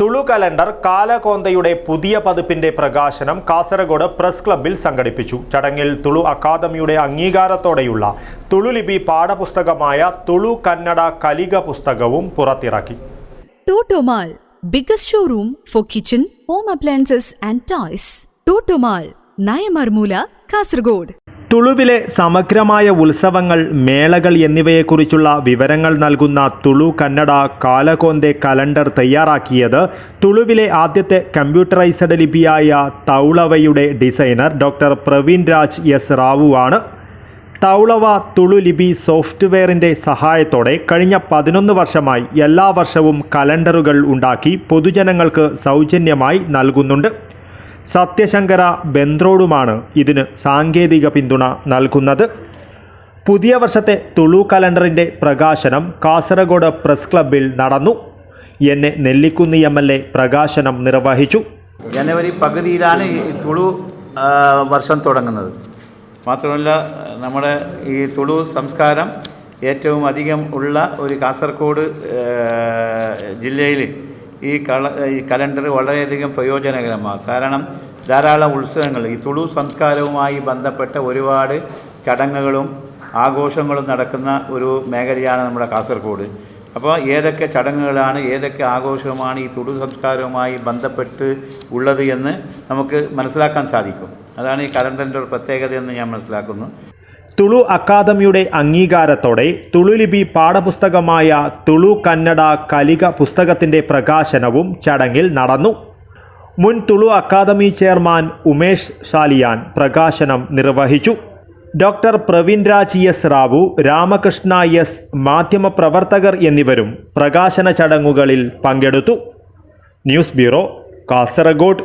Tulu calendar കാലകോന്തയുടെ പുതിയ പതിപ്പിന്റെ പ്രകാശനം Kasaragod press ക്ലബ്ബിൽ സംഘടിപ്പിച്ചു ചടങ്ങിൽ തുളു അക്കാദമിയുടെ അംഗീകാരത്തോടെയുള്ള തുളുലിപി പാഠപുസ്തകമായ തുളു കന്നഡ കലിക പുസ്തകവും പുറത്തിറക്കി Toto Mall biggest showroom for kitchen home appliances and toys. Toto Mall Nayamarmoola Kasargod. തുളുവിലെ സമഗ്രമായ ഉത്സവങ്ങൾ മേളകൾ എന്നിവയെക്കുറിച്ചുള്ള വിവരങ്ങൾ നൽകുന്ന തുളു കന്നഡ കാലകോന്തെ കലണ്ടർ തയ്യാറാക്കിയത് തുളുവിലെ ആദ്യത്തെ കമ്പ്യൂട്ടറൈസ്ഡ് ലിപിയായ തൗളവയുടെ designer doctor Praveen Raj S Rao ആണ്. തൗളവ തുളു ലിപി സോഫ്റ്റ്വെയറിന്റെ സഹായത്തോടെ കഴിഞ്ഞ പതിനൊന്ന് വർഷമായി എല്ലാ വർഷവും കലണ്ടറുകൾ ഉണ്ടാക്കി പൊതുജനങ്ങൾക്ക് സൗജന്യമായി നൽകുന്നുണ്ട്. സത്യശങ്കര ബെന്ത്രോടുമാണ് ഇതിന് സാങ്കേതിക പിന്തുണ നൽകുന്നത്. പുതിയ വർഷത്തെ തുളു കലണ്ടറിന്റെ പ്രകാശനം കാസർഗോഡ് പ്രസ് ക്ലബിൽ നടന്നു. എന്നെ നെല്ലിക്കുന്നി എം. എൽ. എ പ്രകാശനം നിർവഹിച്ചു. ജനുവരി പകുതിയിലാണ് ഈ തുളു വർഷം തുടങ്ങുന്നത്. മാത്രമല്ല നമ്മുടെ ഈ തുളു സംസ്കാരം ഏറ്റവും അധികം ഉള്ള ഒരു കാസർഗോഡ് ജില്ലയിൽ ഈ കള ഈ കലണ്ടർ വളരെയധികം പ്രയോജനകരമാണ്. കാരണം ധാരാളം ഉത്സവങ്ങൾ ഈ തുളു സംസ്കാരവുമായി ബന്ധപ്പെട്ട ഒരുപാട് ചടങ്ങുകളും ആഘോഷങ്ങളും നടക്കുന്ന ഒരു മേഖലയാണ് നമ്മുടെ കാസർഗോഡ്. അപ്പോൾ ഏതൊക്കെ ചടങ്ങുകളാണ് ഏതൊക്കെ ആഘോഷവുമാണ് ഈ തുളു സംസ്കാരവുമായി ബന്ധപ്പെട്ട് ഉള്ളത് എന്ന് നമുക്ക് മനസ്സിലാക്കാൻ സാധിക്കും. അതാണ് ഈ കലണ്ടറിന്റെ ഒരു പ്രത്യേകത എന്ന് ഞാൻ മനസ്സിലാക്കുന്നു. തുളു അക്കാദമിയുടെ അംഗീകാരത്തോടെ തുളുലിപി പാഠപുസ്തകമായ തുളു കന്നഡ കലിക പുസ്തകത്തിന്റെ പ്രകാശനവും ചടങ്ങിൽ നടന്നു. മുൻ തുളു അക്കാദമി ചെയർമാൻ ഉമേഷ് ഷാലിയാൻ പ്രകാശനം നിർവഹിച്ചു. Doctor Praveen Raj S Rao Ramakrishna S മാധ്യമപ്രവർത്തകർ എന്നിവരും പ്രകാശന ചടങ്ങുകളിൽ പങ്കെടുത്തു. News bureau Kasaragod.